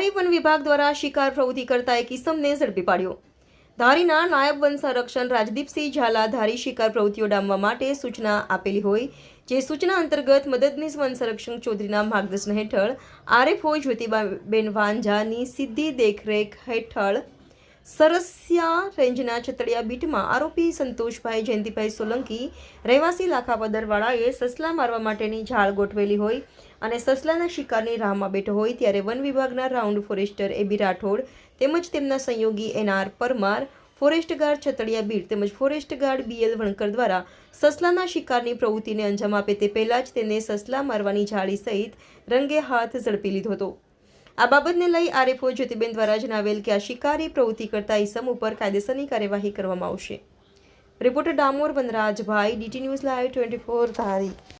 ધારી one વિભાગ દ્વારા શિકાર પ્રવૃત્તિ કરતા એક ઇસમને ઝડપી પાડ્યો. ધારીના નાયબ વન સંરક્ષણ રાજદીપસિંહ ઝાલા ધારી શિકાર પ્રવૃત્તિઓ ડામવા માટે સૂચના આપેલી હોય, જે સૂચના અંતર્ગત મદદનીશ વન સંરક્ષણ ચૌધરીના માર્ગદર્શન હેઠળ આરએફઓ જ્યોતિબાબેન વાંઝાની સીધી દેખરેખ હેઠળ સરસિયા રેન્જના છતડિયા બીટમાં આરોપી સંતોષભાઈ જયંતિભાઈ સોલંકી રહેવાસી લાખાપદરવાળાએ સસલા મારવા માટેની ઝાડ ગોઠવેલી હોય અને સસલાના શિકારની રાહમાં બેઠો હોય ત્યારે વન વિભાગના રાઉન્ડ ફોરેસ્ટર એબી રાઠોડ તેમજ તેમના સંયોગી NR Parmar, forest guard Chhatadiya beat તેમજ ફોરેસ્ટ ગાર્ડ બીએલ વણકર દ્વારા સસલાના શિકારની પ્રવૃત્તિને અંજામ આપે તે પહેલાં જ તેને સસલા મારવાની જાળી સહિત રંગે હાથ ઝડપી લીધો હતો. આ બાબતને લઈ આરએફઓ જ્યોતિબેન દ્વારા જણાવેલ કે આ શિકારી પ્રવૃત્તિ કરતા ઈસમ ઉપર કાયદેસરની કાર્યવાહી કરવામાં આવશે. Reporter Damor Vanrajbhai, DT news live twenty four Dhari.